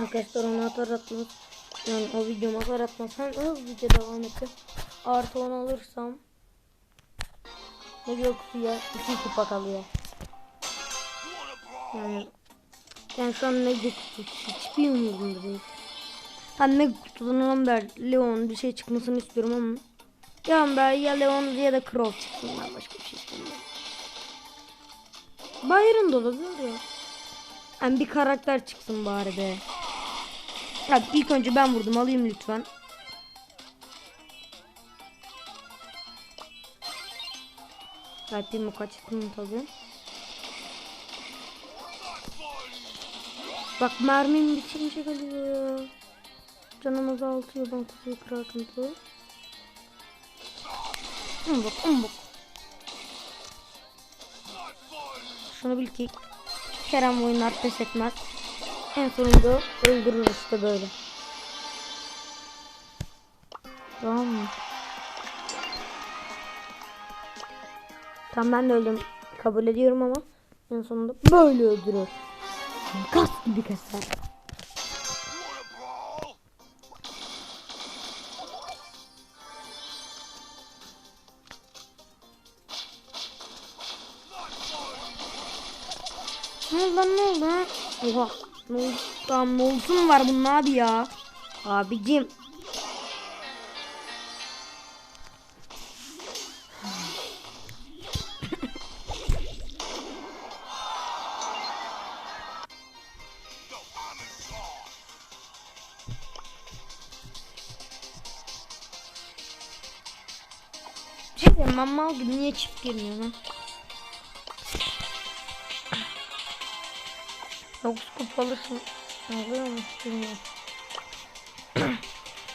Arkadaşlar onu atar atmaz. Yani o videoma atar atmaz. Hem hızlıca devam edeceğim. Artı 10 alırsam ne Göksu'ya 2 kupa kalıyor. Yani yani şu an ne kutu hiçbir umurumda değil. Hani ne kutudan Amber, Leon bir şey çıkmasını istiyorum ama ya Amber ya Leon ya da Crow çıksın ben başka bir şey istemiyorum. Byron da olabilir. Yani bir karakter çıksın bari be. Ya ilk önce ben vurdum alayım lütfen. Kalbimi kaçtım tabii. Bak mermim bitince geliyor ya. Canım azaltıyor ben kutuyu kırarken tabii. Umbuk umbuk. Şunu bil ki Kerem oyunlar pes etmez. En sonunda öldürür işte böyle. Tamam mı? Tamam ben de öldüm. Kabul ediyorum ama en sonunda böyle öldürür. Gaz gibi keser. Ne oldu lan ne oldu ha? Oha. Ne oldu? Tamam ne oldu mu var bunun abi ya? Abicim. Şey ben mal gibi niye çift girmiyor lan? 9 kupalısın. Alıyor mu?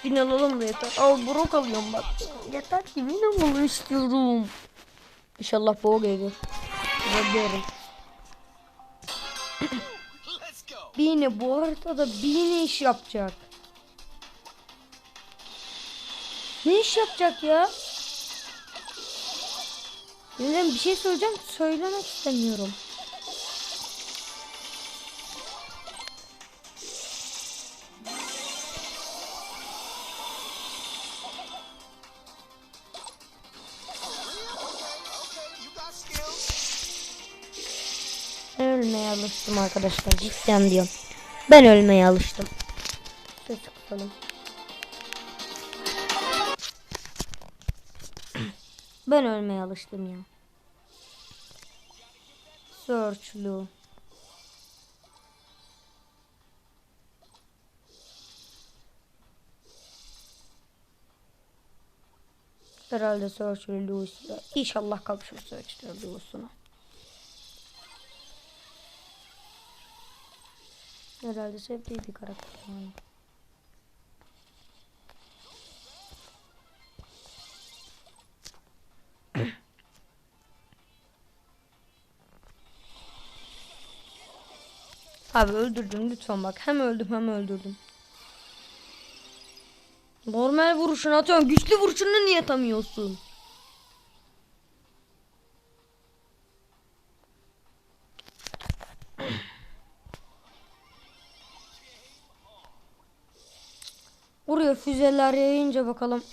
Bin alalım da yeter. Al brok alıyorum bak. Yeter ki bin alalım istiyorum. İnşallah bu gelir. Bekliyorum. Bini bu haritada Bini iş yapacak. Ne iş yapacak ya? Neden bir şey söyleyeceğim söylemek istemiyorum. Ölmeye alıştım arkadaşlar. Cidden diyorum. Ben ölmeye alıştım. Sesi kısalım. Ben ölmeye alıştım ya. Searchlu. Herhalde Searchlu Lucy. İnşallah kavuşur Searchlu Lucy'na. Herhalde sevdiği bir karakter. Yani. Abi öldürdüm lütfen bak. Hem öldüm hem öldürdüm. Normal vuruşunu atıyorsun. Güçlü vuruşunu niye atamıyorsun? Oraya füzeler yayınca bakalım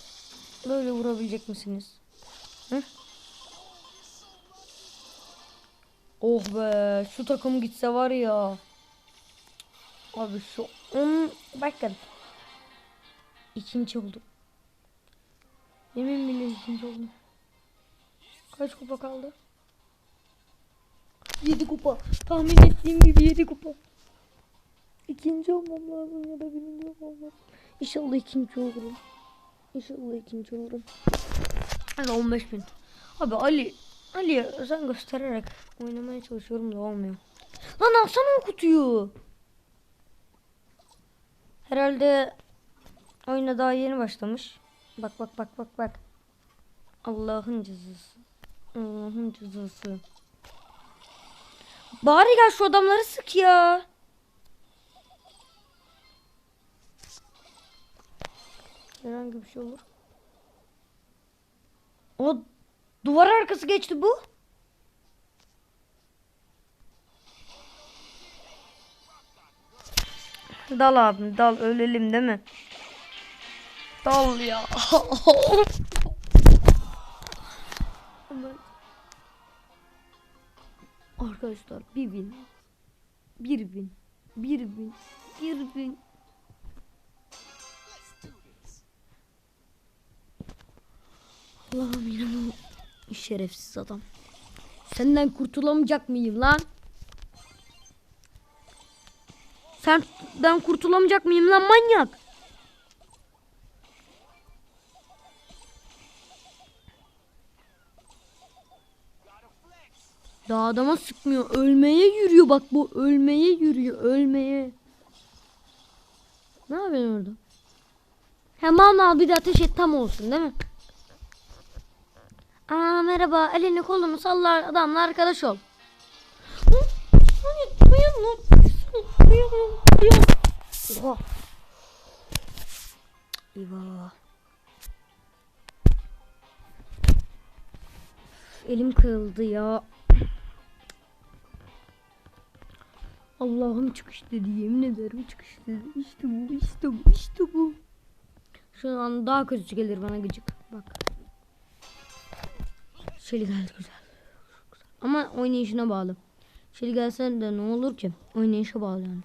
böyle vurabilecek misiniz? Hı? Oh be şu takım gitse var ya. Abi şu on bakın. İkinci oldum. Yemin billah ikinci oldum. Kaç kupa kaldı? 7 kupa. Tahmin ettiğim gibi 7 kupa. İkinci olmam lazım ya da birinci olmam lazım. İnşallah ikinci olurum. İnşallah ikinci olurum. Hadi 15 bin. Abi Ali Ali özen göstererek oynamaya çalışıyorum da olmuyor. Lan alsana o kutuyu. Herhalde oyuna daha yeni başlamış. Bak bak bak bak bak. Allah'ın cezası. Allah'ın cezası. Bari gel şu adamları sık ya. Herhangi bir şey olur. O duvar arkası geçti bu. Dal abim dal ölelim değil mi? Dal ya. Arkadaşlar bir bin. Bir bin. Bir bin. Bir bin. Allah'ım bu şerefsiz adam. Senden kurtulamayacak mıyım lan? Sen ben kurtulamayacak mıyım lan manyak? Daha adama sıkmıyor. Ölmeye yürüyor bak bu. Ölmeye yürüyor. Ölmeye. Ne yapıyorsun orada? Hemen al bir de ateş et tam olsun değil mi? Aa merhaba. Elini kolunu sallar adamla arkadaş ol. Oha. Eyvah. Elim kırıldı ya. Allah'ım çıkış dedi yemin ederim çıkış dedi. İşte bu işte bu işte bu. Şu an daha kötü gelir bana gıcık. Bak. Şeli geldi güzel. Ama oynayışına bağlı. Şeli gelsen de ne olur ki? Oynayışa bağlı yani.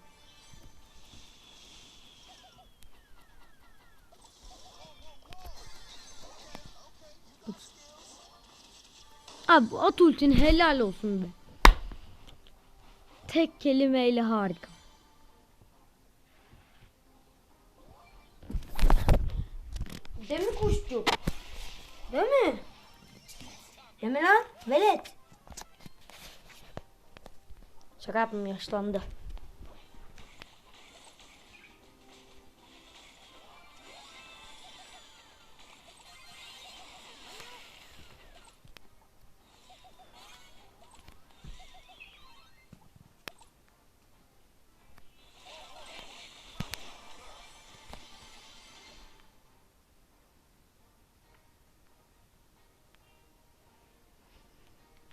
Abi at ultin helal olsun be. Tek kelimeyle harika. Değil mi kuşçuk? Değil mi? Değil mi lan? Velet. Yaptım yaşlandı.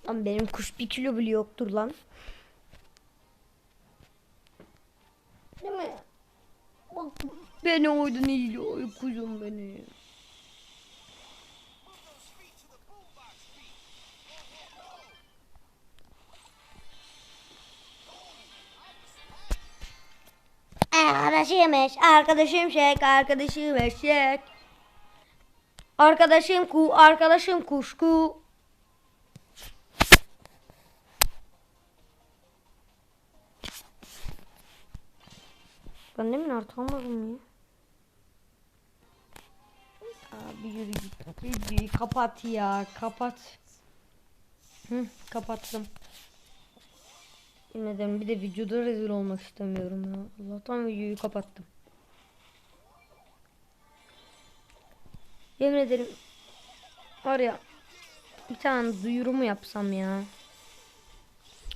Lan benim kuş bir kilo bile yoktur lan. Değil mi? Bak beni oydan izliyor kuzum beni. Arkadaşım eş, arkadaşım şek, arkadaşım eşek. Arkadaşım ku, arkadaşım kuşku. Ben demin artık almadım ya. Abi yürü git. Videoyu kapat ya. Kapat. Hı, kapattım. Ederim bir de videoda rezil olmak istemiyorum ya. Allah'tan videoyu kapattım. Yemin ederim var ya bir tane duyuru mu yapsam ya.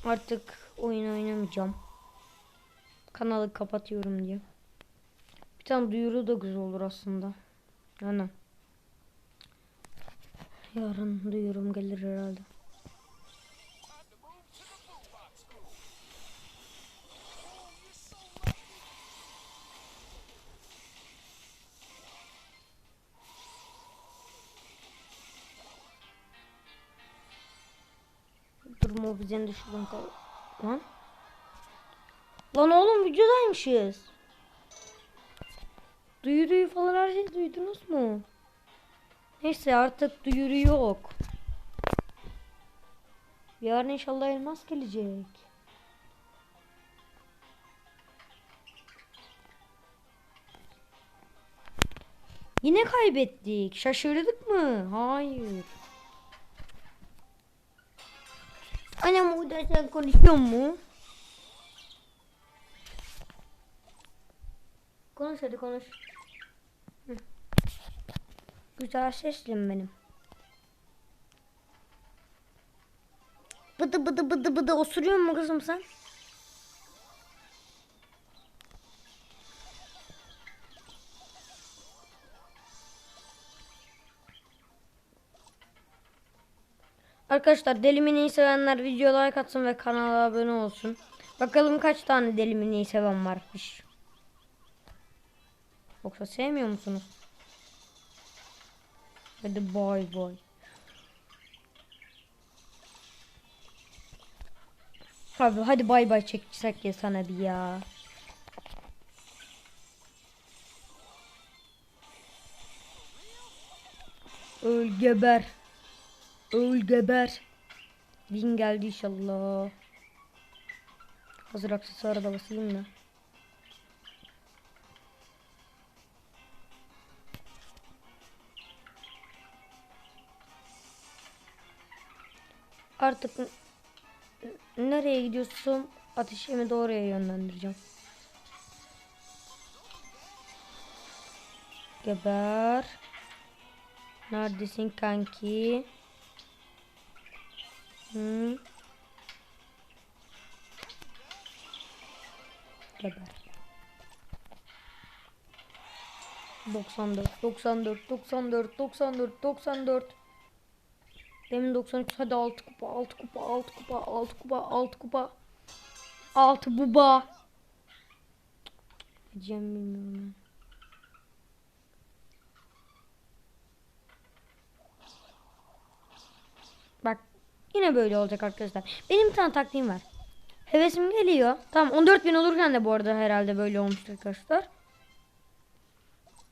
Artık oyun oynamayacağım. Kanalı kapatıyorum diye. Bir tane duyuru da güzel olur aslında. Yani. Yarın duyurum gelir herhalde. Durma oksijen de şuradan kal. Lan. Lan oğlum videodaymışız. Duyuruyu falan her şeyi duydunuz mu? Neyse artık duyuru yok. Yarın inşallah elmas gelecek. Yine kaybettik. Şaşırdık mı? Hayır. Annem burada sen konuşuyor mu? Konuş hadi konuş. Güzel seslim benim. Bıdı bıdı bıdı bıdı osuruyor mu kızım sen? Arkadaşlar Deli Mini'yi sevenler video like atsın ve kanala abone olsun. Bakalım kaç tane Deli Mini'yi seven varmış. Yoksa sevmiyor musunuz? Hadi bay bay. Abi hadi bay bay çeksek ya sana bir ya. Öl geber. Öl geber. Din geldi inşallah. Hazır aksesuara da basayım da. Artık nereye gidiyorsam ateşimi de oraya yönlendireceğim. Geber. Neredesin kanki? Hı. Geber. 94, 94, 94, 94, 94. Demin 93 hadi 6 kupa 6 kupa 6 kupa 6 kupa 6 kupa 6 buba. Diyeceğim bilmiyorum. ben. Bak yine böyle olacak arkadaşlar. Benim bir tane taktiğim var. Hevesim geliyor. Tamam 14.000 olurken de bu arada herhalde böyle olmuştu arkadaşlar.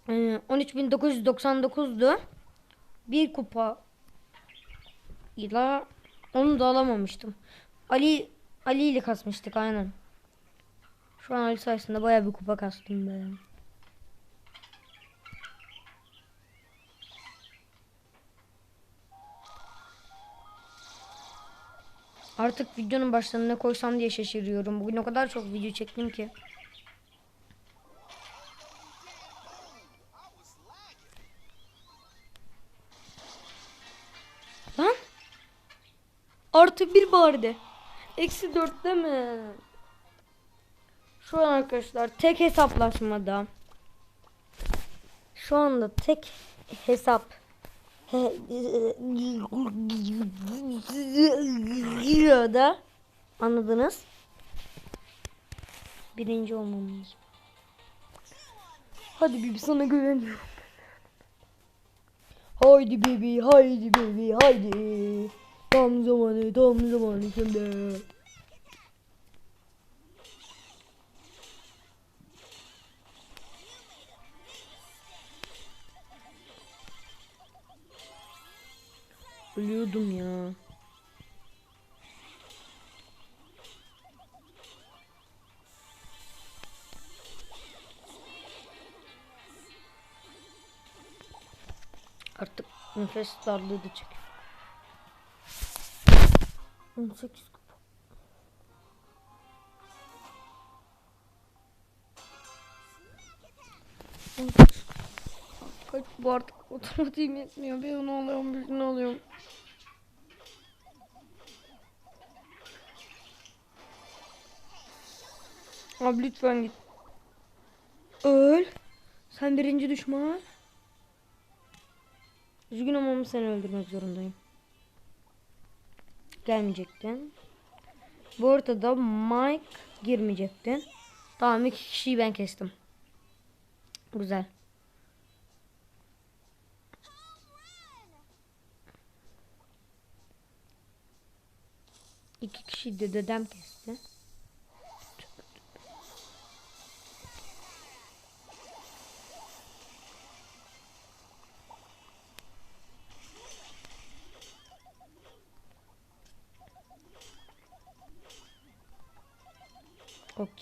Ee, 13.999'du. Bir kupa ile onu da alamamıştım. Ali Ali ile kasmıştık aynen. Şu an Ali sayesinde bayağı bir kupa kastım ben. Artık videonun başlarına koysam diye şaşırıyorum. Bugün o kadar çok video çektim ki. Artı bir bari Eksi dörtte mi? Şu an arkadaşlar tek hesaplaşmada. Şu anda tek hesap da anladınız. Birinci olmam lazım. Hadi Bibi sana güveniyorum. Haydi Bibi, haydi Bibi, haydi. Tam zamanı, tam zamanı şimdi. Ölüyordum ya. Artık nefes darlığı da çekiyor. 18 kupa. Kaç bu artık otomatiğim yetmiyor. Bir onu alıyorum, bir onu alıyorum. Abi lütfen git. Öl. Sen birinci düşman. Üzgünüm ama seni öldürmek zorundayım. Gelmeyecektin. Bu ortada Mike girmeyecektin. Tamam iki kişiyi ben kestim. Güzel. İki kişi de dedem kesti.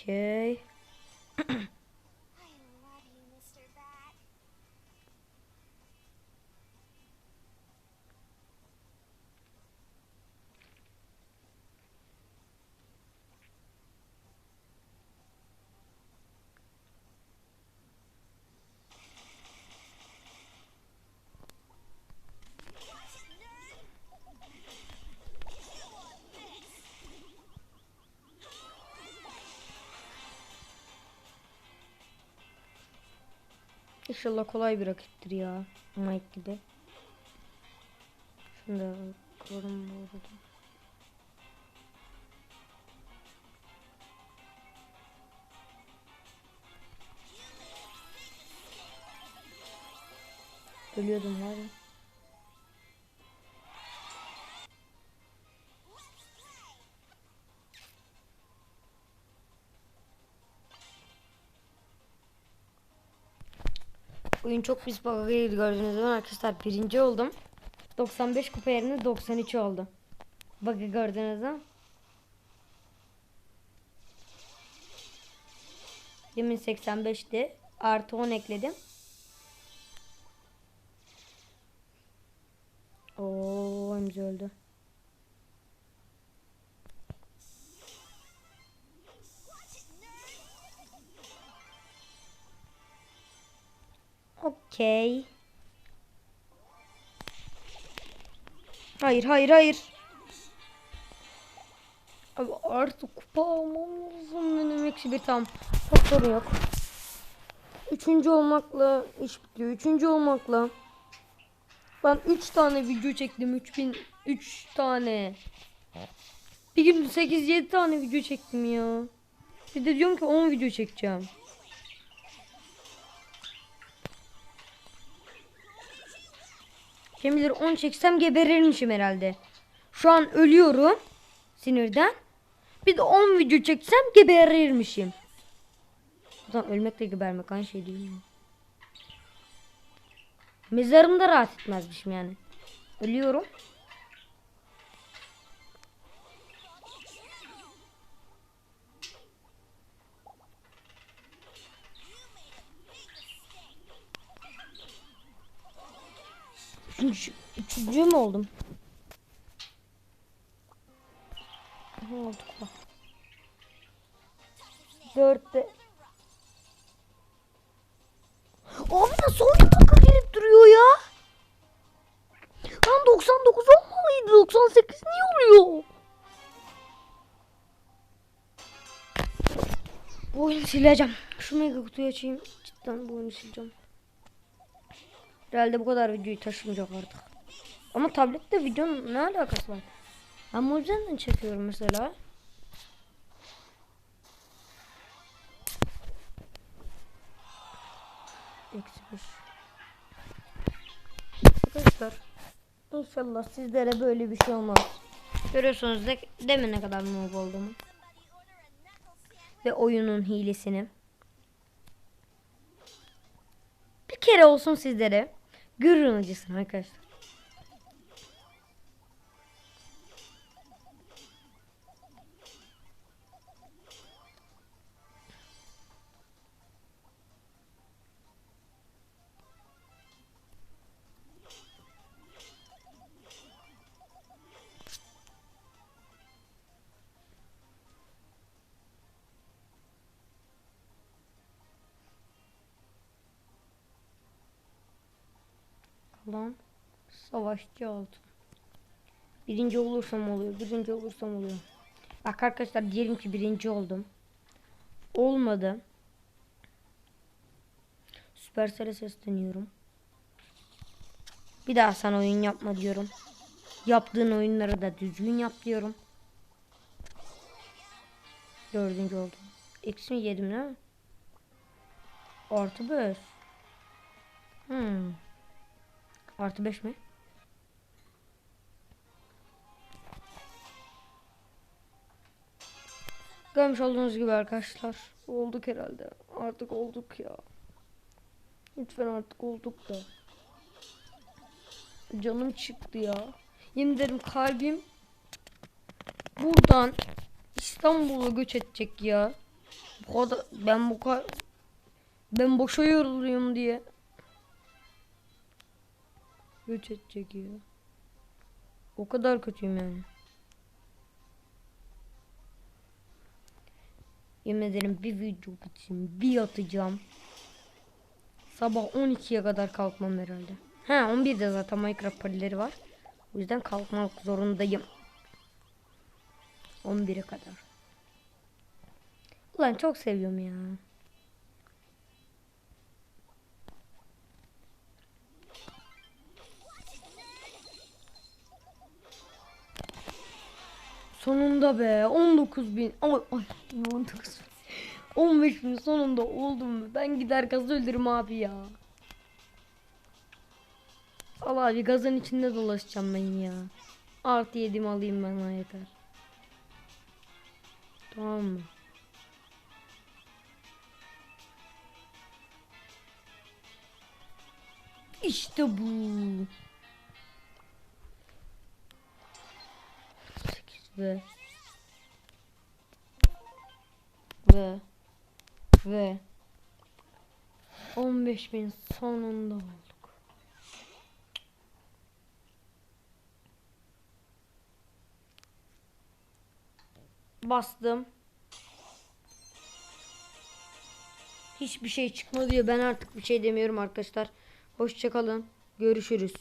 Okey. İnşallah kolay bir rakiptir ya. Mike gibi. Şunu da korum bu arada. Ölüyordum var ya. Oyun çok pis bug'a girdi gördüğünüz zaman arkadaşlar birinci oldum. 95 kupa yerine 93 oldu. Bug'ı gördüğünüz zaman. Demin 85'ti. Artı 10 ekledim. Oo, öldü. Okey. Hayır, hayır, hayır. Abi artık kupa almam lazım benim eksi bir tam. Çok sorun yok. Üçüncü olmakla iş bitiyor. Üçüncü olmakla. Ben üç tane video çektim. 3000 üç tane. Bir gün 8-7 tane video çektim ya. Bir de diyorum ki 10 video çekeceğim. Kim bilir 10 çeksem geberirmişim herhalde. Şu an ölüyorum sinirden. Bir de 10 video çeksem geberirmişim. O zaman ölmekle gebermek aynı şey değil mi? Mezarımda rahat etmezmişim yani. Ölüyorum. Mü oldum? Ne oldu bak. Dörtte. Abi nasıl oyun baka gelip duruyor ya? Lan 99 olmalıydı. 98 niye oluyor? Bu oyunu sileceğim. Şu mega kutuyu açayım. Cidden bu oyunu sileceğim. Herhalde bu kadar videoyu taşımayacak artık. Ama tablette videonun ne alakası var? Ben bu yüzden çekiyorum mesela. Eksi. Arkadaşlar inşallah sizlere böyle bir şey olmaz. Görüyorsunuz de, demin ne kadar noob olduğumu. Ve oyunun hilesini. Bir kere olsun sizlere görün acısını arkadaşlar. Lan savaşçı oldum. Birinci olursam oluyor. Birinci olursam oluyor. Bak arkadaşlar diyelim ki birinci oldum. Olmadı. Süpersel'e sesleniyorum. Bir daha sana oyun yapma diyorum. Yaptığın oyunları da düzgün yap diyorum. Dördüncü oldum. Eksi mi yedim mi? Artı beş. Hmm. Artı 5 mi? Görmüş olduğunuz gibi arkadaşlar. Olduk herhalde. Artık olduk ya. Lütfen artık olduk da. Canım çıktı ya. Yemin ederim kalbim buradan İstanbul'a göç edecek ya. Bu kadar ben bu kadar ben boşa yoruluyorum diye. Göç edecek ya. O kadar kötüyüm yani. Yemin ederim bir video için bir atacağım. Sabah 12'ye kadar kalkmam herhalde. He 11'de zaten Minecraft parileri var. O yüzden kalkmak zorundayım. 11'e kadar. Ulan çok seviyorum ya. Sonunda be 19 bin ay, ay 19 bin 15 bin sonunda oldum be. ben gider gaz öldürürüm abi ya Al abi gazın içinde dolaşacağım ben ya. Artı yedim alayım bana yeter. Tamam mı? İşte bu. Ve ve ve 15 bin sonunda olduk. Bastım. Hiçbir şey çıkmadı diyor. Ben artık bir şey demiyorum arkadaşlar. Hoşçakalın. Görüşürüz.